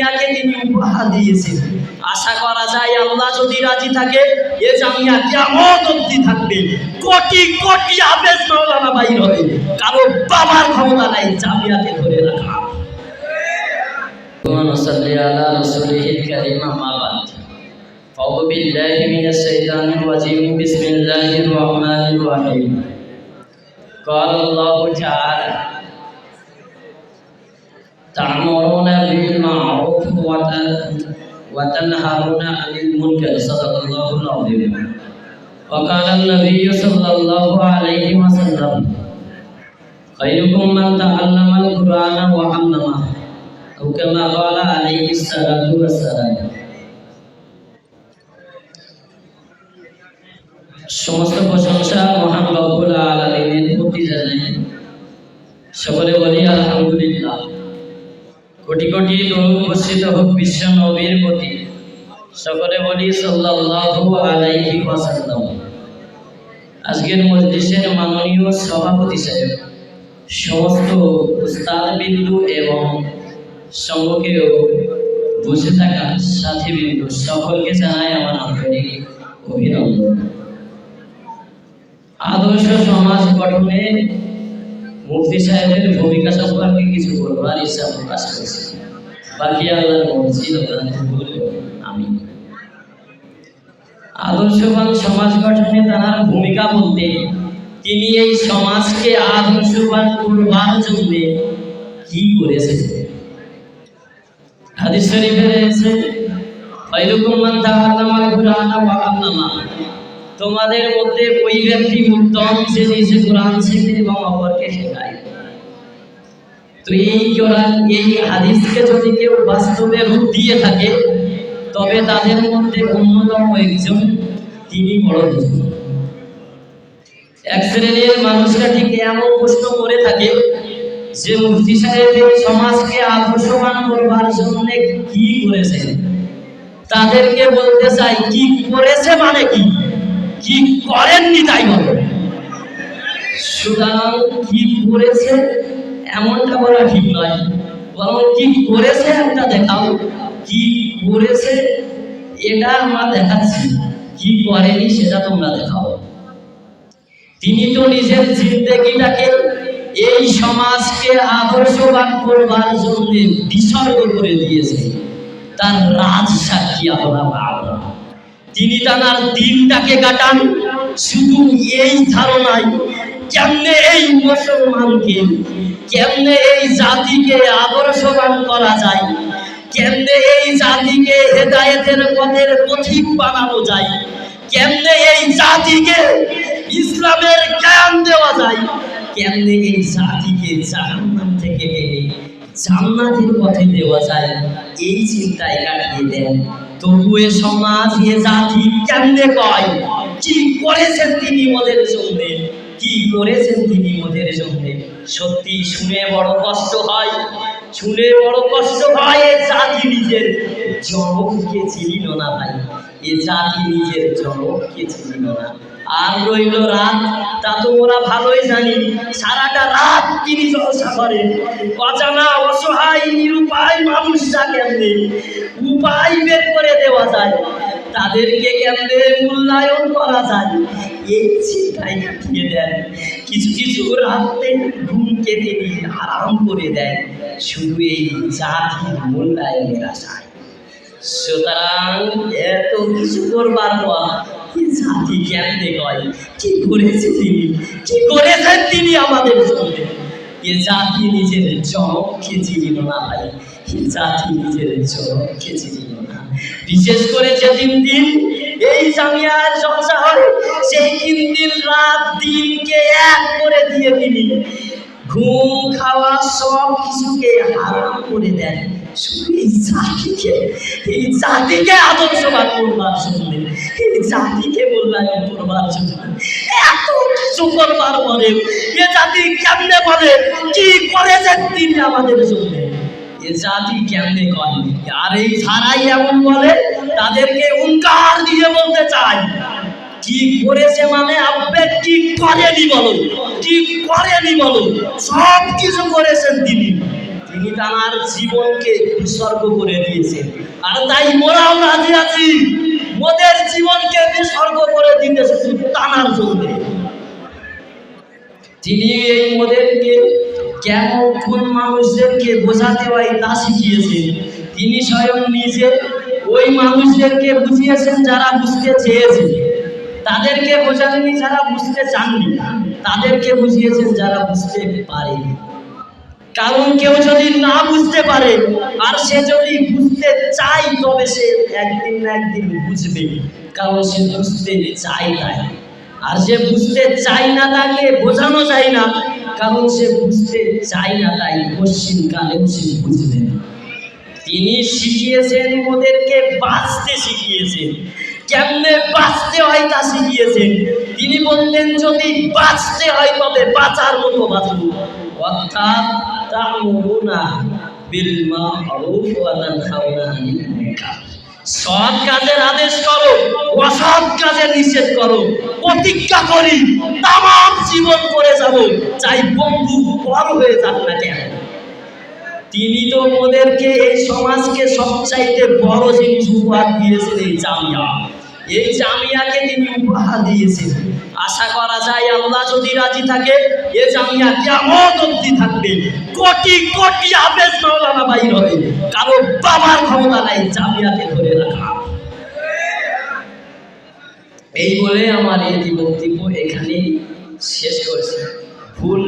জামিয়াকে তিনি উপহার দিয়েছেন আশা করা যায় আল্লাহ যদি রাজি থাকে এ জামিয়া কেমন অব্দি থাকবে কোটি কোটি আবেশ মাওলানা বাইর হবে কারো বাবার ক্ষমতা নাই জামিয়াকে ধরে রাখা ونصلي على رسوله الكريم أما بعد أعوذ بالله من الشيطان الرجيم بسم الله الرحمن الرحيم قال الله تعالى تعمرون بالمعروف وتن- وتنهرون عن المنكر صدق الله العظيم وقال النبي صلى الله عليه وسلم خيركم من تعلم القرآن وعلمه أو كما قال عليه الصلاة والسلام সমস্ত প্রশংসা মহান রব্বুল আলামিনের প্রতি জানাই সকলে বলি আলহামদুলিল্লাহ কোটি কোটি লোক হোক বিশ্ব নবীর প্রতি। সকলে বলি সাল্লাল্লাহু আলাইহি ওয়াসাল্লাম। আজকের মজলিসের মাননীয় সভাপতি সাহেব, সমস্ত বিন্দু এবং সম্মুখেও বসে থাকা সাথী বিন্দু সকলকে জানাই আমার আন্তরিক অভিনন্দন। আদর্শ সমাজ গঠনে মুফতি সাহেবের ভূমিকা সম্পর্কে কিছু বলবার ইচ্ছা প্রকাশ করেছে। বাকি আল্লাহর মসজিদ আমি আদর্শবান সমাজ গঠনে তার ভূমিকা বলতে, তিনি এই সমাজকে আদর্শবান করবার জন্য কি করেছেন? হাদিস শরীফে রয়েছে ফাইলুকুম মান তাআল্লামাল কুরআনা ওয়া আল্লামা তোমাদের মধ্যে ওই ব্যক্তি উত্তম যে নিজে কোরআন শেখে এবং অপরকে শেখায়। তো এই কোরআন, এই হাদিসকে যদি কেউ বাস্তবে রূপ দিয়ে থাকে, তবে তাদের মধ্যে অন্যতম একজন তিনি বড় এক শ্রেণির মানুষরা ঠিক এমন প্রশ্ন করে থাকে যে, মুফতি সাহেব সমাজকে আদর্শবান করবার জন্য কি করেছেন? তাদেরকে বলতে চাই, কি করেছে মানে কি? কি করেননি তাই বলো। সুতরাং কি করেছে এমনটা বলা ঠিক নয়। বরং কি করেছে একটা দেখাও। কি করেছে এটা আমরা দেখাচ্ছি। কি করেনি সেটা তোমরা দেখাও। তিনি তো নিজের জিন্দগিটাকে এই সমাজকে আদর্শবান করবার জন্য বিসর্গ করে দিয়েছে তার রাজ সাক্ষী আমরা তিনি তার দিনটাকে কাটান। শুধু এই ধারণায় কেমনে এই মুসলমানকে, কেমনে এই জাতিকে আদর্শবান করা যায়, কেমনে এই জাতিকে হেদায়েতের পথের পথিক বানানো যায়, কেমনে এই জাতিকে ইসলামের জ্ঞান দেওয়া যায়, কেমনে এই জাতিকে জাহান্নাম থেকে জান্নাতের পথে দেওয়া যায়, এই চিন্তায় কাটিয়ে দেন। তবু এ সমাজ এ জাতি কেমনে কয় কি করেছেন তিনি ওদের জন্যে? কি করেছেন তিনি ওদের জন্যে? সত্যি শুনে বড় কষ্ট হয়। শুনে বড় কষ্ট হয় এ জাতি নিজের। জনককে চিনিল না ভাই? এ জাতি নিজের জনককে চিনিল না? আর রইল রাত, তা তো ওরা ভালোই জানি। সারাটা রাত তিনি জলসা করেন অজানা অসহায়, নিরুপায় মানুষরা কেমনে? উপায় বের করে দেওয়া যায়। তাদেরকে কেমনে মূল্যায়ন করা যায়? এই চিন্তায় কাটিয়ে দেন। কিছু কিছু রাত্রে ঘুম কেটে তিনি আরাম করে দেন। শুধু এই জাতির মূল্যায়নের আশায়। সুতরাং এত কিছু করবার পর এই জাতি কেমনে কয় কি করেছে তিনি? কি করেছেন তিনি আমাদের জন্য এ জাতি নিজের জনককে চিনিল না ভাই? এ জাতি নিজের জনককে চিনিল না? বিশেষ করে যে তিন দিন এই জামিয়ার জলসা হয় সেই তিন দিন রাত দিনকে এক করে দিয়ে তিনি ঘুম খাওয়া সব কিছুকে হারাম করে দেন। এই জাতিকে এই জাতিকে আদর্শবান করবার জন্য এই জাতিকে মূল্যায়ন করবার জন্য এত কিছু করবার পরে এ জাতি কেমনে বলে? কি করেছেন তিনি আমাদের জন্য? এ জাতি কেমনে কয় আর এই ধারাই এমন বলে, তাদেরকে হুঙ্কার দিয়ে বলতে চাই কি করেছে মানে আব্বে, কি করেনি বলো? কি করেনি বলো? সব কিছু করেছেন তিনি। তিনি তার জীবনকে উৎসর্গ করে দিয়েছেন আর তাই মোরাও রাজি আছি, মোদের জীবনকে উৎসর্গ করে শুধু টানার জন্য। তিনি এই মোদেরকে কেমন কোন মানুষদেরকে বোঝাতে হয় তা শিখিয়েছেন। তিনি স্বয়ং নিজে ওই মানুষদেরকে বুঝিয়েছেন যারা বুঝতে চেয়েছেন। তাদেরকে বোঝাননি যারা বুঝতে চাননি। তাদেরকে বুঝিয়েছেন যারা বুঝতে পারেনি। কারণ কেউ যদি না বুঝতে পারে, আর সে যদি বুঝতে চাই তবে সে একদিন না একদিন বুঝবে। কারণ সে বুঝতে চাই না আর যে বুঝতে চাই না তাকে বোঝানো যায় না। কারণ সে বুঝতে চাই না তাই পশ্চিম কালেও সে বুঝবে না। তিনি শিখিয়েছেন, ওদেরকে বাঁচতে শিখিয়েছেন। কেমনে বাঁচতে হয় তা শিখিয়েছেন। তিনি বললেন, যদি বাঁচতে হয়, তবে বাঁচার মতো বাঁচব অর্থাৎ তা'মুরুনা বিল মা'রুফ ওয়া তানহাউনা আনিল মুনকার সৎ কাজের আদেশ করো, অসৎ কাজের নিষেধ করো, প্রতিজ্ঞা করি, তামাম জীবন করে যাব চাই বন্ধু বড় হয়ে যাক না কেন? তিনি তো ওদেরকে এই সমাজকে সবচাইতে বড় জিনিস উপহার দিয়েছেন এই জামিয়া। এই জামিয়াকে তিনি উপহার দিয়েছেন। আশা করা যায় আল্লাহ যদি রাজি থাকে, এ জামিয়া কেমন অব্দি থাকবে। কোটি কোটি আবেজ মাওলানা বাইর হবে। কারও বাবার ক্ষমতা নাই জামিয়াকে ধরে রাখা। এই বলে আমার এই বক্তব্য এখানেই শেষ করছি। ভুল